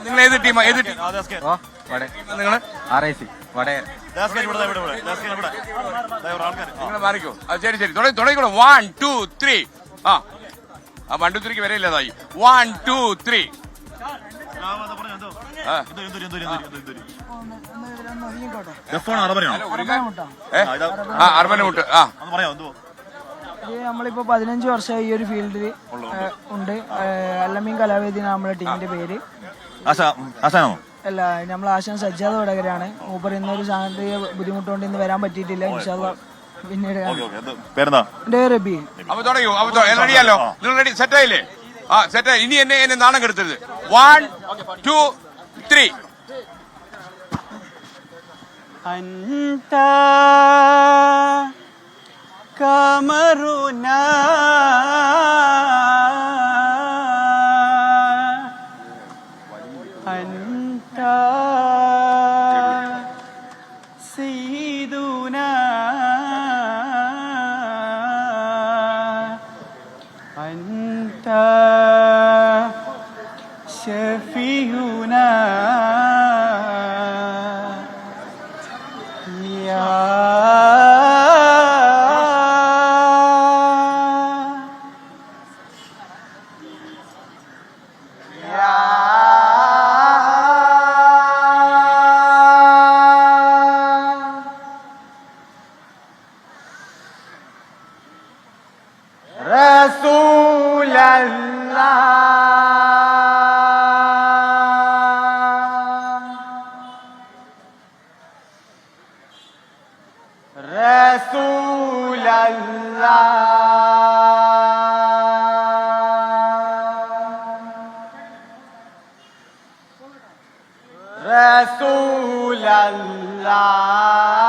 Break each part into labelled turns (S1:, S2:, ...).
S1: നിങ്ങൾ ഏത് ടീം ഏത് ടീം.
S2: ഓ വട.
S1: നിങ്ങൾ
S2: ആർ ഐ സി.
S3: ആ.
S1: നിങ്ങൾ മാറിക്കോ. അത് ശരി ശരി. തുടങ്ങി തുടങ്ങിക്കോളൂ. വൺ ടു ത്രീ ആ. ആ വൺ ടു ത്രീക്ക് വരെ ഇല്ലാതായി വൺ ടു ത്രീ
S3: ആ, വന്ന് പറഞ്ഞോ, എന്തോ?
S1: ആ.
S3: എന്തോ, എന്തോ, എന്തോ, എന്തോ, എന്തോ, എന്തോ. F1 അറബനയാണോ?
S1: ഏ?
S3: ആ, ഇതാ.
S1: ആ അർബന മുട്ട്. ആ.
S3: ഒന്ന് പറയാമോ, എന്തോ?
S4: ഇത് നമ്മളിപ്പോ പതിനഞ്ച് വർഷമായി ഈ ഒരു ഫീൽഡിൽ ഉണ്ട്. അല്ലമീൻ കലാവേദി നമ്മളെ ടീമിന്റെ പേര്.
S3: ആശാനോ
S4: അല്ല നമ്മൾ ആശാൻ സജ്ജാത വടകരാണ് മൂപ്പർ ഇന്നൊരു സാമ്പത്തിക ബുദ്ധിമുട്ടുകൊണ്ട് ഇന്ന് വരാൻ പറ്റിയിട്ടില്ല. ഇൻഷാല്ല പിന്നീട്
S1: ഇനി എന്നെ എന്നെ നാണം കെടുത്തരുത്. വൺ ടു ത്രീ
S5: അന്ത കമറുനാ أنت سيدنا أنت شفيعنا رسول الله رسول الله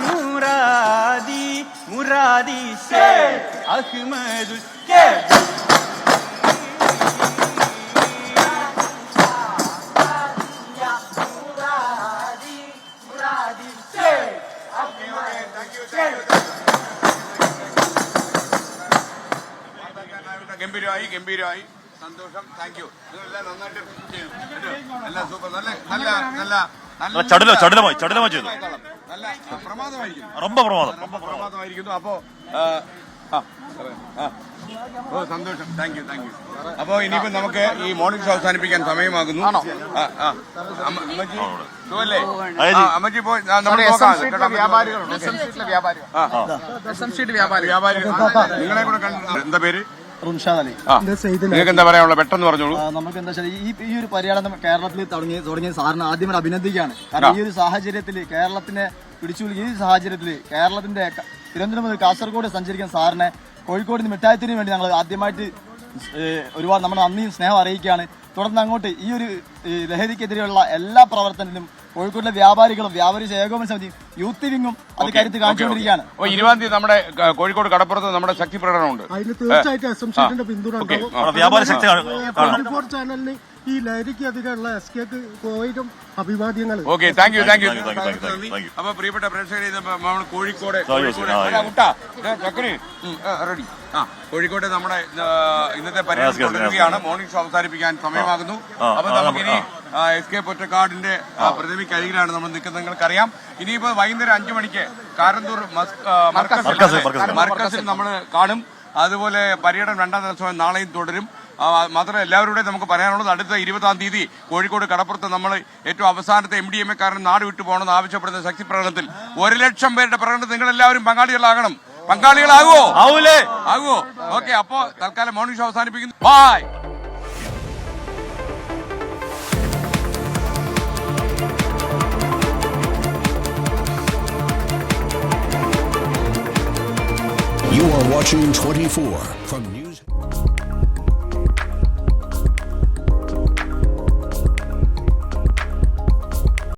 S5: മുറാദി മുറാദി അഹ്മദു
S1: ഗംഭീരമായി ഗംഭീരമായി. സന്തോഷം. താങ്ക് യു നന്നായിട്ട് നല്ല സൂപ്പർ നല്ല നല്ല നല്ല
S3: ചടുലോ ചടുലമായി ചടുലമായി ചെയ്തു.
S1: നല്ല പ്രമാദമായിരിക്കും
S3: ரொம்ப പ്രമാദം
S1: ரொம்ப പ്രമാദമായിരിക്കുന്നു അപ്പോ ആ, ആ, ആ. ഓ സന്തോഷം താങ്ക് യു താങ്ക് യു അപ്പോ ഇനിയിപ്പോ നമുക്ക് ഈ മോർണിംഗ് ഷോ അവസാനിപ്പിക്കാൻ സമയമാകുന്നു ആ, ആ. അമ്മ- അമ്മച്ചി സുഖല്ലേ
S3: അയ്യജി.
S1: ആ, അമ്മച്ചി പോയി ആ, നമുക്ക് നോക്കാം കേട്ടോ, അമ്മച്ചി.
S2: വ്യാപാരി
S1: വ്യാപാരികൾ നിങ്ങളെ കൂടെ കണ്ടു എന്താ പേര്
S6: റുൻഷാദ് അലി
S1: ആ നിങ്ങൾക്ക് എന്താ പറയാനുള്ള പെട്ടെന്ന് പറഞ്ഞോളൂ
S6: ആ, നമുക്ക് എന്താ വെച്ചാൽ ഈ ഈ ഒരു പര്യടനം കേരളത്തിൽ തുടങ്ങി തുടങ്ങിയ സാറിന് ആദ്യം ഒരു അഭിനന്ദിക്കുകയാണ് കാരണം ഈ ഒരു സാഹചര്യത്തിൽ കേരളത്തിനെ പിടിച്ചു ഈ സാഹചര്യത്തിൽ കേരളത്തിന്റെ തിരുവനന്തപുരം മുതൽ കാസർഗോഡ് സഞ്ചരിക്കുന്ന സാറിനെ കോഴിക്കോട് നിന്ന് മിഠായത്തിന് വേണ്ടി ഞങ്ങൾ ആദ്യമായിട്ട് ഒരുപാട് നമ്മുടെ നന്ദിയും സ്നേഹം അറിയിക്കുകയാണ്. തുടർന്ന് അങ്ങോട്ട് ഈ ഒരു ലഹരിക്കെതിരെയുള്ള എല്ലാ പ്രവർത്തനത്തിനും കോഴിക്കോടിലെ വ്യാപാരികളും വ്യാപാരി ഏകോപന സമിതിയും യൂത്ത് വിങ്ങും അത് കരുത്ത് കാണിച്ചുകൊണ്ടിരിക്കുകയാണ്.
S1: ഓ ഇരുപതാം തീയതി നമ്മുടെ കോഴിക്കോട് കടപ്പുറത്ത് നമ്മുടെ ശക്തി പ്രകടനമുണ്ട്.
S7: അതിന് തീർച്ചയായിട്ടും എസ് എം സീറ്റിന്റെ പിന്തുണ
S1: ഓക്കെ.
S7: ഉണ്ടാവും.
S3: വ്യാപാര ശക്തി കാണും.
S7: ട്വന്റി ഫോർ ചാനലിന് ഈ ലഹരിക്ക് അതിനുള്ള എസ് കെക്ക് കോയിലും അഭിവാദ്യങ്ങൾ
S1: okay
S3: thank you thank you.
S1: അപ്പൊ പ്രിയപ്പെട്ട പ്രേക്ഷകരെ നമ്മൾ കോഴിക്കോട് റെഡി. ആ കോഴിക്കോട് നമ്മുടെ ഇന്നത്തെ
S3: പരിപാടി.
S1: മോർണിംഗ് ഷോ അവസാനിപ്പിക്കാൻ സമയമാകുന്നു. അപ്പൊ നമുക്കിനി. എസ് കെ പൊറ്റക്കാടിന്റെ പ്രതിമയ്ക്ക് അരികിലാണ് നമ്മൾ നിൽക്കുന്നത്. നിങ്ങൾക്കറിയാം. ഇനിയിപ്പോ വൈകുന്നേരം അഞ്ചു മണിക്ക് കാരന്തൂർ
S3: മർക്കസിൽ,
S1: നമ്മൾ കാണും. അതുപോലെ പര്യടനം രണ്ടാം ദിവസം നാളെയും തുടരും. മാത്രം മാത്രമല്ല എല്ലാവരുടെയും നമുക്ക് പറയാനുള്ളത് അടുത്ത ഇരുപതാം തീയതി കോഴിക്കോട് കടപ്പുറത്ത് നമ്മൾ ഏറ്റവും അവസാനത്തെ എം ഡി എം എ കാരൻ നാട് വിട്ടു പോകണമെന്ന് ആവശ്യപ്പെടുന്ന ശക്തി പ്രകടനത്തിൽ ഒരു ലക്ഷം പേരുടെ പ്രകടനത്തിൽ നിങ്ങൾ എല്ലാവരും പങ്കാളികളാകണം. പങ്കാളികളാകുമോ
S3: ആവൂലേ.
S1: ആകുവോ? ഓക്കെ അപ്പോ തൽക്കാലം മോർണിംഗ് ഷോ അവസാനിപ്പിക്കുന്നു. Bye
S8: You are watching 24 from News.